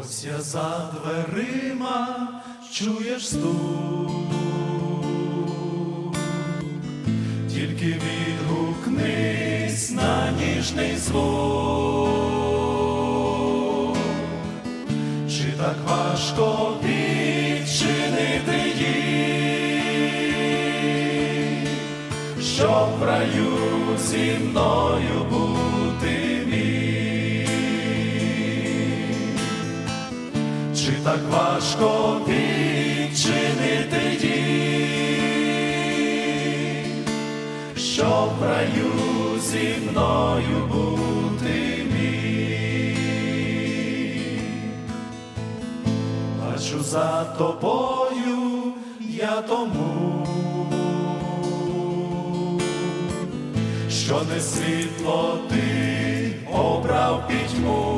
Ось я за дверима чуєш стук, тільки відгукнись на ніжний звук, чи так важко відчинити їх, щоб в раю зі мною бути Чи так важко відчинити їх, щоб в раю зі мною бути міг? Бачу за тобою я тому, що не світло ти обрав пітьму.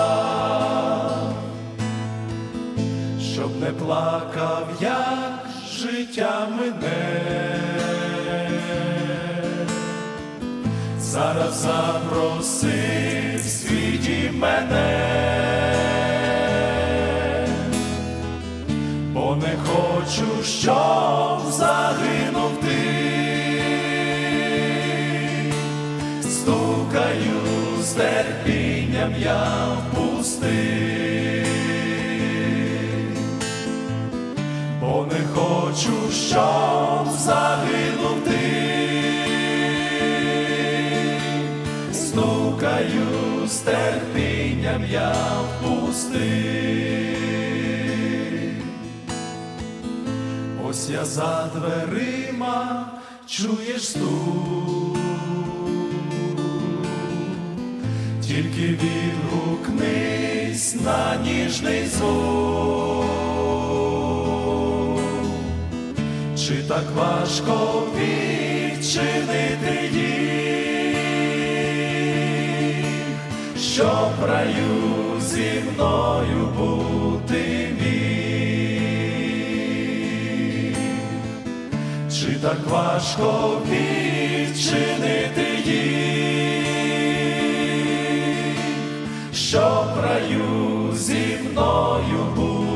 щоб не плакав, як життя мене. Зараз запроси в світі мене, бо не хочу, щоб загинув ти. Стукаю з терпінням я в хочу, щоб загинув ти. Стукаю з терпінням я в. Ось я за дверима чуєш стук, тільки відгукнись на ніжний звук. Чи так важко відчинити їх, щоб в раю зі мною бути міг? Чи так важко відчинити їх, щоб в раю зі мною бути?